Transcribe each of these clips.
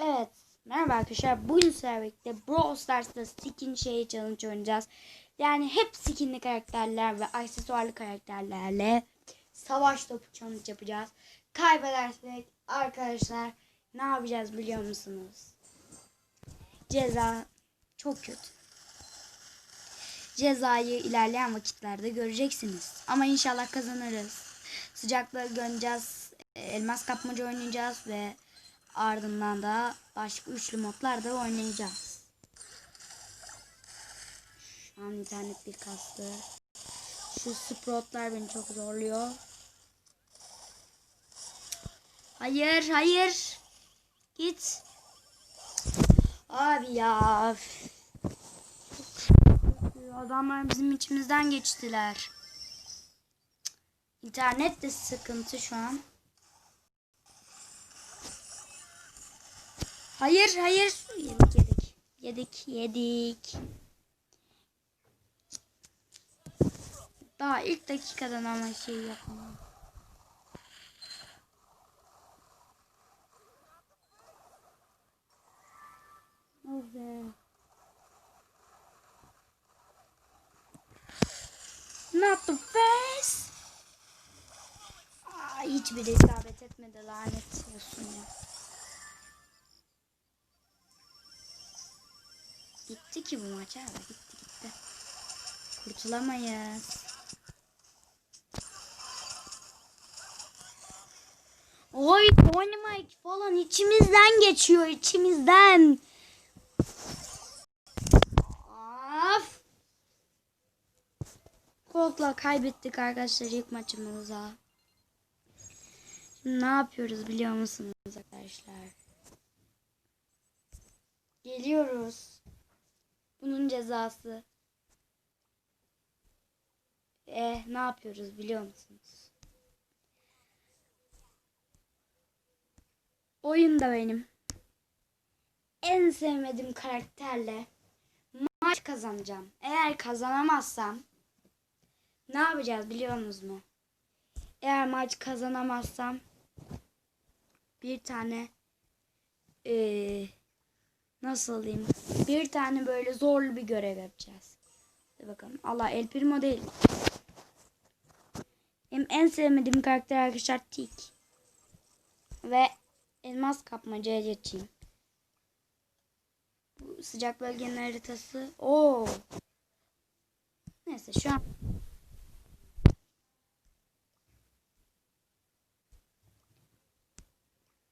Evet. Merhaba arkadaşlar. Bugün sizlerle birlikte Brawl Stars'ta skin şey challenge oynayacağız. Yani hep skinli karakterler ve aksesuarlı karakterlerle savaş topu challenge yapacağız. Kaybedersek arkadaşlar ne yapacağız biliyor musunuz? Ceza çok kötü. Cezayı ilerleyen vakitlerde göreceksiniz. Ama inşallah kazanırız. Sıcaklığı göreceğiz. Elmas kapmaca oynayacağız ve ardından da başka üçlü modlarda oynayacağız. Şu an internet bir kastı. Şu sproutlar beni çok zorluyor. Hayır, hayır. Git. Abi ya. Adamlar bizim içimizden geçtiler. İnternet de sıkıntı şu an. Hayır, hayır. Yedik, yedik. Yedik, yedik. Daha ilk dakikadan ama şey yapamam. Evet. Not the face. Aa, hiçbir isabet etmedi lanet olsun ya. Gitti ki bu maç abi gitti gitti. Kurtulamayız. Oy oynamak falan içimizden geçiyor içimizden. Of. Cold'la kaybettik arkadaşlar ilk maçımıza. Şimdi ne yapıyoruz biliyor musunuz arkadaşlar? Geliyoruz. Bunun cezası. Eh ne yapıyoruz biliyor musunuz? Oyun da benim. En sevmediğim karakterle maç kazanacağım. Eğer kazanamazsam ne yapacağız biliyor musunuz mu? Eğer maç kazanamazsam bir tane eee nasıl diyeyim? Bir tane böyle zorlu bir görev yapacağız. Hadi bakalım. Allah El Primo değil. Benim en sevmediğim karakter arkadaşlar Tik. Ve elmas kapmacaya geçeyim. Bu sıcak bölgenin haritası. Oo. Neyse şu an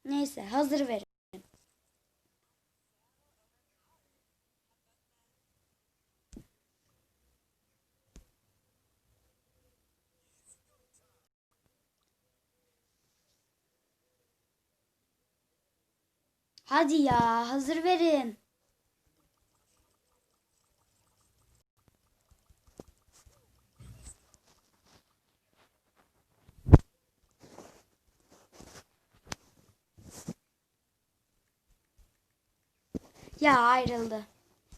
Neyse hazır verin. Hadi ya hazır verin. Ya ayrıldı.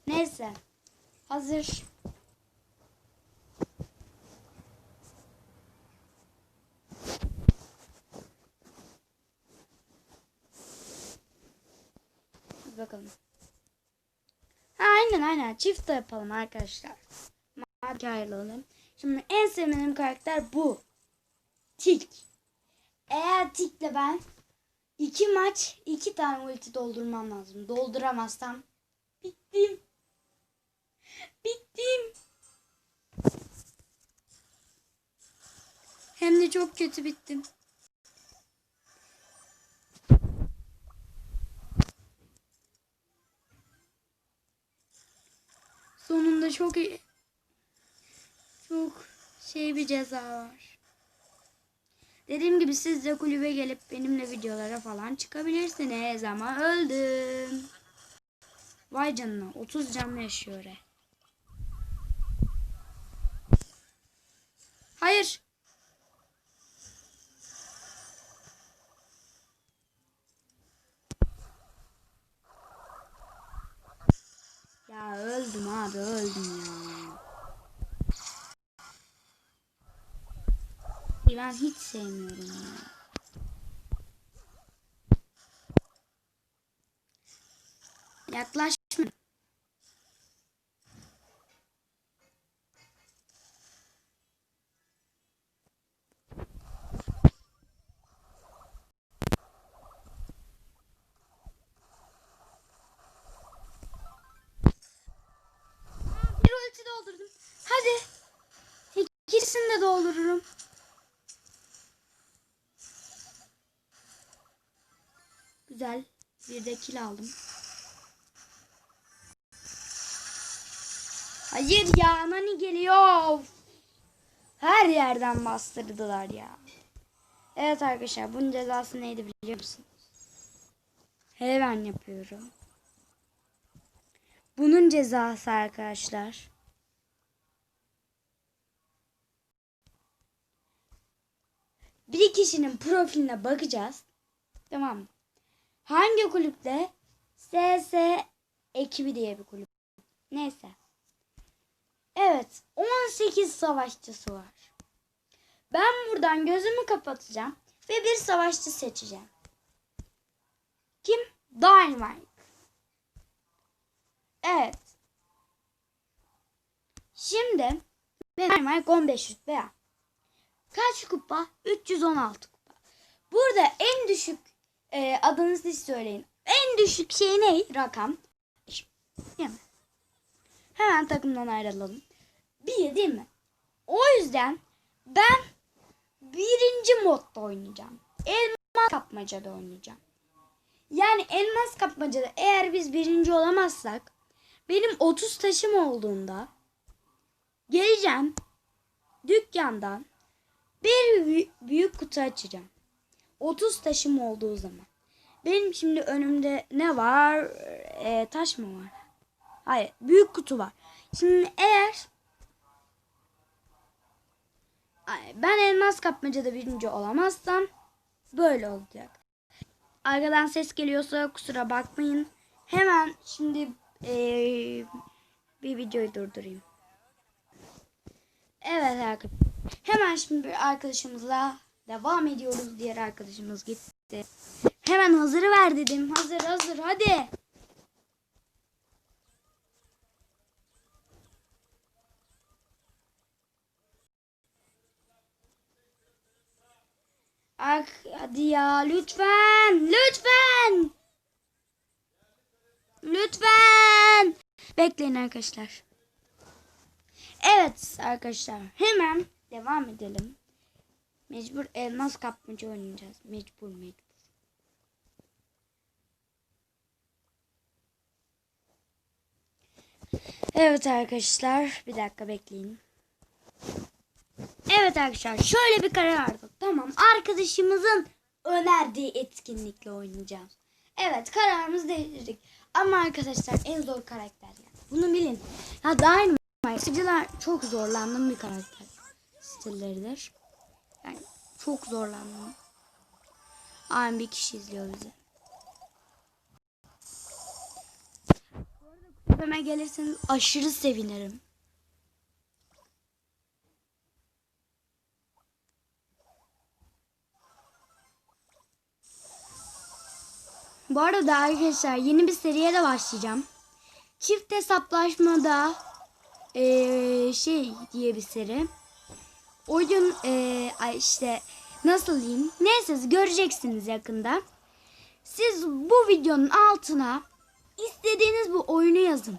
Neyse. Hazır. Hadi bakalım. Ha, aynen aynen. Çift de yapalım arkadaşlar. Mavi ayrılalım. Şimdi en sevmediğim karakter bu. Tik. Eğer Tik'le ben iki maç iki tane ulti doldurmam lazım. Dolduramazsam bittim. Bittim. Hem de çok kötü bittim. Sonunda çok çok şey bir ceza var. Dediğim gibi siz de kulübe gelip benimle videolara falan çıkabilirsiniz ama öldüm. Vay canına 30 canlı yaşıyor. Hayır. Ya öldüm abi öldüm ya. Ben hiç sevmiyorum ya. Yaklaşma. Doldurdum. Hadi. İkisini de doldururum. Güzel. Bir de kill aldım. Hayır ya nani geliyor. Her yerden bastırdılar ya. Evet arkadaşlar bunun cezası neydi biliyor musunuz? Hemen yapıyorum. Bunun cezası arkadaşlar. Bir kişinin profiline bakacağız. Tamam mı? Hangi kulüpte? SS ekibi diye bir kulüp. Neyse. Evet. 18 savaşçısı var. Ben buradan gözümü kapatacağım. Ve bir savaşçı seçeceğim. Kim? Dynamite. Evet. Şimdi Dynamite 15 rütbe ya. Kaç kupa? 316 kupa. Burada en düşük e, adını siz söyleyin. En düşük şey ne? Rakam. Mi? Hemen takımdan ayrılalım. Bir değil mi? O yüzden ben birinci modda oynayacağım. Elmas kapmacada oynayacağım. Yani elmas kapmacada eğer biz birinci olamazsak benim 30 taşım olduğunda geleceğim dükkandan bir bü- büyük kutu açacağım. 30 taşım olduğu zaman. Benim şimdi önümde ne var? Ee, taş mı var? Hayır. Büyük kutu var. Şimdi eğer ben elmas kapmacada birinci olamazsam böyle olacak. Arkadan ses geliyorsa kusura bakmayın. Hemen şimdi ee, bir videoyu durdurayım. Evet arkadaşlar. Hemen şimdi bir arkadaşımızla devam ediyoruz. Diğer arkadaşımız gitti. Hemen hazırı ver dedim. Hazır hazır hadi. Ak hadi ya lütfen lütfen. Lütfen. Bekleyin arkadaşlar. Evet arkadaşlar hemen devam edelim. Mecbur elmas kapmaca oynayacağız. Mecbur mecbur. Evet arkadaşlar bir dakika bekleyin. Evet arkadaşlar şöyle bir karar aldık. Tamam arkadaşımızın önerdiği etkinlikle oynayacağız. Evet kararımızı değiştirdik. Ama arkadaşlar en zor karakter yani. Bunu bilin. Ya Dynamite çok zorlandığım bir karakter stilleridir. Yani çok zorlandım. Aynı bir kişi izliyor bizi. Kulübeme gelirseniz aşırı sevinirim. Bu arada arkadaşlar yeni bir seriye de başlayacağım. Çift hesaplaşmada eee, şey diye bir seri. Oyun ay işte nasıl diyeyim? Neyse göreceksiniz yakında. Siz bu videonun altına istediğiniz bu oyunu yazın.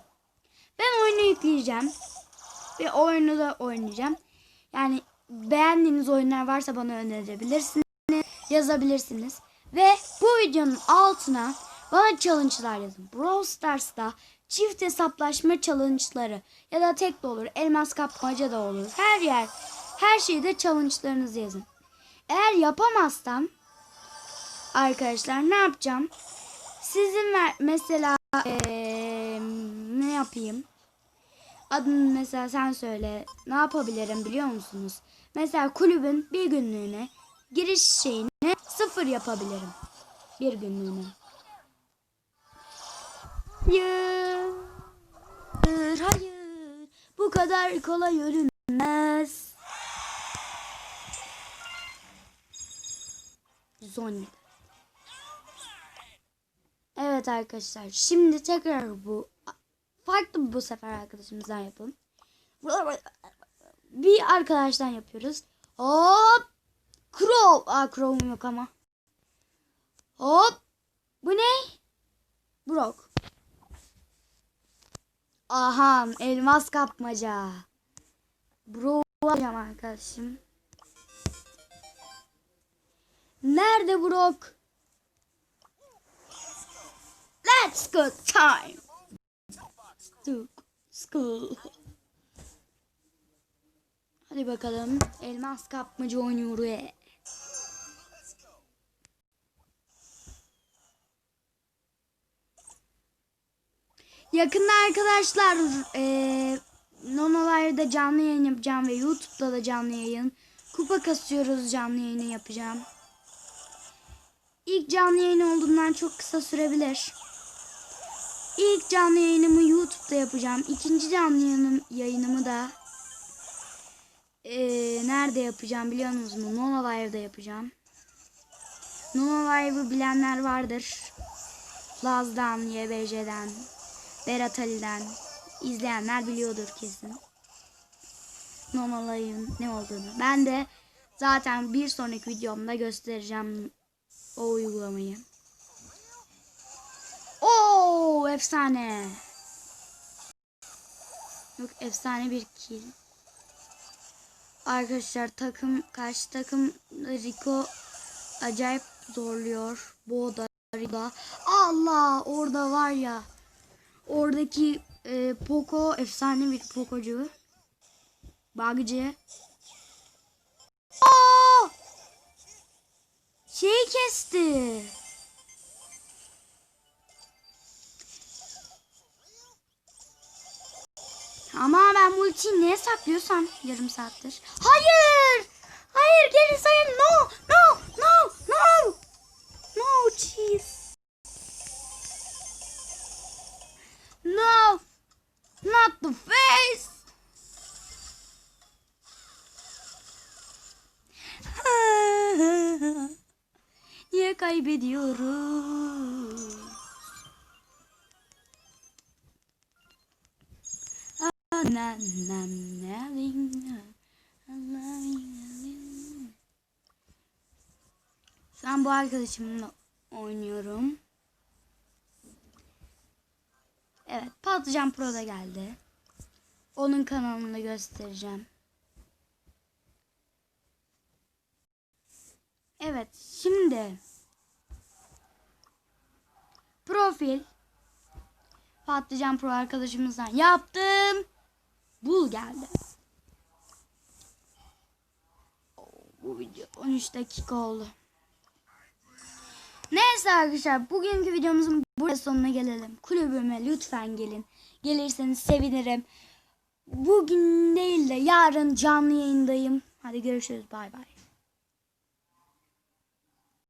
Ben oyunu yükleyeceğim. Ve oyunu da oynayacağım. Yani beğendiğiniz oyunlar varsa bana önerebilirsiniz. Yazabilirsiniz. Ve bu videonun altına bana challenge'lar yazın. Brawl Stars'ta çift hesaplaşma challenge'ları ya da tek de olur. Elmas kapmaca da olur. Her yer her şeyde challenge'larınızı yazın. Eğer yapamazsam arkadaşlar ne yapacağım? Sizin ver, mesela eee, ne yapayım? Adını mesela sen söyle. Ne yapabilirim biliyor musunuz? Mesela kulübün bir günlüğüne giriş şeyini sıfır yapabilirim. Bir günlüğüne. Hayır. Hayır. Bu kadar kolay ölünmez. Zone. Evet arkadaşlar. Şimdi tekrar bu farklı bu sefer arkadaşımızdan yapalım. Bir arkadaştan yapıyoruz. Hop. Crow. Aa Crow'um yok ama. Hop. Bu ne? Brock. Aha elmas kapmaca. Bro yapacağım arkadaşım. Nerede Brock? Let's go time. To school. Hadi bakalım. Elmas kapmaca oynuyoruz. Yakında arkadaşlar eee Nonolay'da canlı yayın yapacağım ve YouTube'da da canlı yayın. Kupa kasıyoruz canlı yayını yapacağım. İlk canlı yayın olduğundan çok kısa sürebilir. İlk canlı yayınımı YouTube'da yapacağım. İkinci canlı yayınım, yayınımı da eee, nerede yapacağım biliyor musunuz? Nono Live'da yapacağım. Nono Live'ı bilenler vardır. Laz'dan, YBC'den, Berat Ali'den izleyenler biliyordur kesin. Nono Live'ın ne olduğunu. Ben de zaten bir sonraki videomda göstereceğim o uygulamayı. Oo efsane. Yok efsane bir kill. Arkadaşlar takım karşı takım Rico acayip zorluyor. Bu oda Rico. Allah orada var ya. Oradaki e, Poco efsane bir Poco'cu. Bug'cı. Oo! Şeyi kesti. Ama ben bu ultiyi neye saklıyorsam yarım saattir. Hayır! Hayır geri sayın. No! No! No! No Na. Şu an bu arkadaşımla oynuyorum. Evet, Patlıcan Pro da geldi. Onun kanalını göstereceğim. Evet, şimdi profil Patlıcan Pro arkadaşımızdan yaptım. Bul geldi. Bu video 13 dakika oldu. Neyse arkadaşlar bugünkü videomuzun burada sonuna gelelim. Kulübüme lütfen gelin. Gelirseniz sevinirim. Bugün değil de yarın canlı yayındayım. Hadi görüşürüz bay bay.